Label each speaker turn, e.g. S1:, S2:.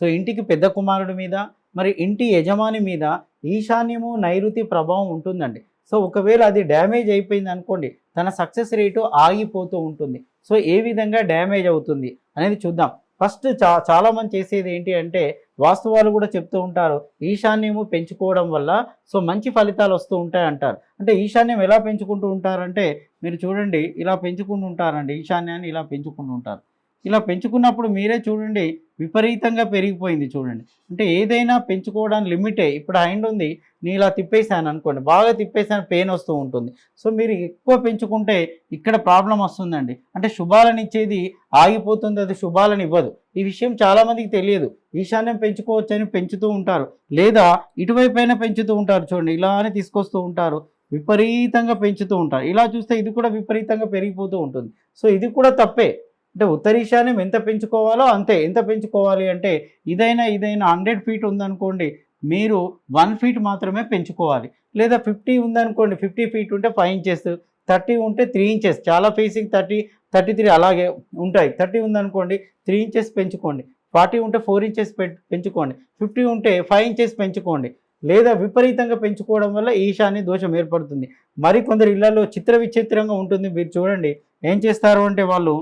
S1: So ఇంటికి పెద్ద కుమారుడి మీద మరి ఇంటి యజమాని మీద ఈశాన్యము నైరుతి ప్రభావం ఉంటుందండి. సో ఒకవేళ అది డ్యామేజ్ అయిపోయింది అనుకోండి తన సక్సెస్ రేటు ఆగిపోతూ ఉంటుంది. సో ఏ విధంగా డ్యామేజ్ అవుతుంది అనేది చూద్దాం. ఫస్ట్ చా చాలామంది చేసేది ఏంటి అంటే వాస్తవాలు కూడా చెప్తూ ఉంటారు. ఈశాన్యము పెంచుకోవడం వల్ల సో మంచి ఫలితాలు వస్తూ ఉంటాయి అంటారు. అంటే ఈశాన్యం ఎలా పెంచుకుంటూ ఉంటారంటే మీరు చూడండి ఇలా పెంచుకుంటూ ఉంటారండి ఈశాన్యాన్ని ఇలా పెంచుకుంటూ ఉంటారు. ఇలా పెంచుకున్నప్పుడు మీరే చూడండి విపరీతంగా పెరిగిపోయింది చూడండి. అంటే ఏదైనా పెంచుకోవడానికి లిమిటే ఇప్పుడు హైండ్ ఉంది నేను ఇలా తిప్పేసాను అనుకోండి బాగా తిప్పేసాను పెయిన్ వస్తూ ఉంటుంది. సో మీరు ఎక్కువ పెంచుకుంటే ఇక్కడ ప్రాబ్లం వస్తుందండి. అంటే శుభాలను ఇచ్చేది ఆగిపోతుంది అది శుభాలను ఇవ్వదు. ఈ విషయం చాలామందికి తెలియదు. ఈశాన్యం పెంచుకోవచ్చని పెంచుతూ ఉంటారు. లేదా ఇటువైపైన పెంచుతూ ఉంటారు చూడండి ఇలానే తీసుకొస్తూ ఉంటారు విపరీతంగా పెంచుతూ ఉంటారు. ఇలా చూస్తే ఇది కూడా విపరీతంగా పెరిగిపోతూ ఉంటుంది. సో ఇది కూడా తప్పే. అంటే ఉత్తరీశాన్యం ఎంత పెంచుకోవాలో అంతే. ఎంత పెంచుకోవాలి అంటే ఇదైనా ఇదైనా హండ్రెడ్ ఫీట్ ఉందనుకోండి మీరు వన్ ఫీట్ మాత్రమే పెంచుకోవాలి. లేదా ఫిఫ్టీ ఉందనుకోండి ఫిఫ్టీ ఫీట్ ఉంటే ఫైవ్ ఇంచెస్ థర్టీ ఉంటే త్రీ ఇంచెస్. చాలా ఫేసింగ్ థర్టీ థర్టీ త్రీ అలాగే ఉంటాయి. థర్టీ ఉందనుకోండి త్రీ ఇంచెస్ పెంచుకోండి. ఫార్టీ ఉంటే ఫోర్ ఇంచెస్ పెంచుకోండి. ఫిఫ్టీ ఉంటే ఫైవ్ ఇంచెస్ పెంచుకోండి. లేదా విపరీతంగా పెంచుకోవడం వల్ల ఈశాన్య దోషం ఏర్పడుతుంది. మరి కొందరు ఇళ్ళలో చిత్ర విచిత్రంగా ఉంటుంది. మీరు చూడండి ఏం చేస్తారు అంటే వాళ్ళు